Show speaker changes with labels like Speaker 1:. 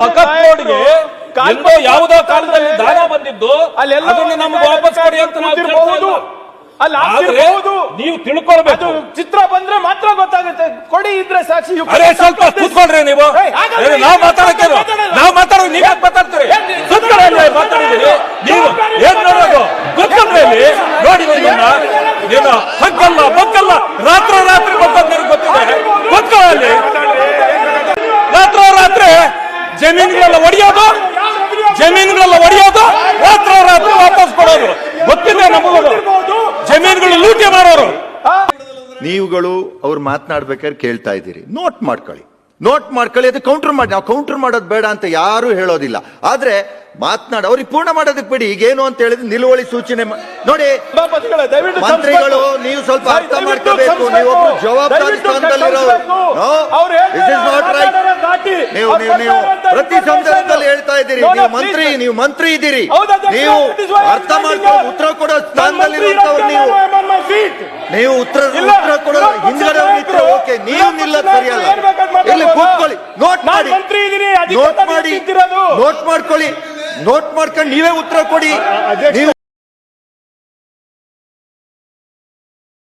Speaker 1: ಬೋರ್ಡ್ಗೆ ಎಲ್ಲೋ ಯಾವುದೋ ಕಾಲದಲ್ಲಿ ದಾನ ಬಂದಿದ್ದು
Speaker 2: ಅಲ್ಲೆಲ್ಲ
Speaker 1: ನಮ್ಗೆ ವಾಪಸ್ ಕೊಡಿ ಅಂತ ನಾವು
Speaker 2: ಅಲ್ಲ
Speaker 1: ಆದ್ರೆ ನೀವು ತಿಳ್ಕೊಳ್ಬೇಕು
Speaker 2: ಚಿತ್ರ ಬಂದ್ರೆ ಮಾತ್ರ ಗೊತ್ತಾಗುತ್ತೆ ಕೊಡಿ ಇದ್ರೆ ಸಾಕ್ಷಿ
Speaker 1: ಅರೆ ಸ್ವಲ್ಪ ಕೂತ್ಕೊಳ್ರಿ ನೀವು ನಾವು ಮಾತಾಡಕ್ಕೆ ನಾವ್ ಮಾತಾಡೋದು ನೀವ್ ಯಾಕೆ ಮಾತಾಡ್ತೀರಿ ಕೂತ್ಕೊಳ್ಳಿ ಮಾತಾಡಿದ್ದೀರಿ ನೀವು ಏನ್ ನೋಡೋದು ಕೂತ್ಕೊಂಡ್ರಿ ನೋಡಿ ನಿಮ್ಮನ್ನ ನೀನು ಹಕ್ಕಲ್ಲ ಬಕ್ಕಲ್ಲ ರಾತ್ರೋ ರಾತ್ರಿ ಬಂದದ್ದು ನನಗೆ ಗೊತ್ತಿದೆ ಕೂತ್ಕೊಳ್ಳಿ ರಾತ್ರೋ ರಾತ್ರಿ ಜಮೀನುಗಳೆಲ್ಲ ಒಡೆಯೋದು? ಜಮೀನುಗಳೆಲ್ಲ ಒಡೆಯೋದು? ರಾತ್ರ ರಾತ್ರಿ ವಾಪಸ್ ಕೊಡೋದು. ಗೊತ್ತಿದೆ ನಮಗೂ ಜಮೀನುಗಳು ಲೂಟಿ ಮಾಡೋರು.
Speaker 3: ನೀವುಗಳು ಅವ್ರು ಮಾತನಾಡ್ಬೇಕಾದ್ರೆ ಕೇಳ್ತಾ ಇದ್ದೀರಿ. ನೋಟ್ ಮಾಡ್ಕೊಳ್ಳಿ. ನೋಟ್ ಮಾಡ್ಕೊಳ್ಳಿ ಅದು ಕೌಂಟರ್ ಮಾಡಿ. ನಾವು ಕೌಂಟರ್ ಮಾಡೋದು ಬೇಡ ಅಂತ ಯಾರು ಹೇಳೋದಿಲ್ಲ. ಆದ್ರೆ ಮಾತನಾಡ ಅವ್ರಿಗೆ ಪೂರ್ಣ ಮಾಡೋದಕ್ಕೆ ಬಿಡಿ. ಈಗೇನು ಅಂತ ಹೇಳಿದ್ರೆ ನಿಲುವಳಿ ಸೂಚನೆ ನೋಡಿ ಮಂತ್ರಿಗಳು ನೀವು ಸ್ವಲ್ಪ ಅರ್ಥ ಮಾಡ್ಕೋಬೇಕು. ನೀವು ಜವಾಬ್ದಾರಿ
Speaker 2: ದಯವಿಟ್ಟು
Speaker 3: ನೀವು ನೀವು ನೀವು ಪ್ರತಿ. ಸಂದರ್ಭದಲ್ಲಿ ಹೇಳ್ತಾ ಇದ್ದೀರಿ. ನೀವು ಮಂತ್ರಿ ನೀವು ಮಂತ್ರಿ ಇದ್ದೀರಿ. ನೀವು ಅರ್ಥ ಮಾಡ್ಕೊಂಡು ಉತ್ತರ ಕೊಡೋ
Speaker 2: ಸ್ಥಾನದಲ್ಲಿ
Speaker 3: ಸ್ಥಾನದಲ್ಲಿರುವಂತವ್ರು ನೀವು. ನೀವು. ಉತ್ತರ ಉತ್ತರ ಕೊಡೋ ಹಿಂದ್ಗಡೆ ನಿಂತ್ರೆ ಓಕೆ ನೀವು
Speaker 2: ನಿಲ್ಲ
Speaker 3: ನಿಲ್ಲೋದು ಸರಿಯಲ್ಲ? ಇಲ್ಲಿ ಕೂತ್ಕೊಳ್ಳಿ ನೋಟ್ ಮಾಡಿ. ನೋಟ್ ಮಾಡಿ. ನೋಟ್ ಮಾಡ್ಕೊಳ್ಳಿ. ನೋಟ್ ಮಾಡ್ಕೊಂಡು ನೀವೇ ಉತ್ತರ ಕೊಡಿ. ನೀವು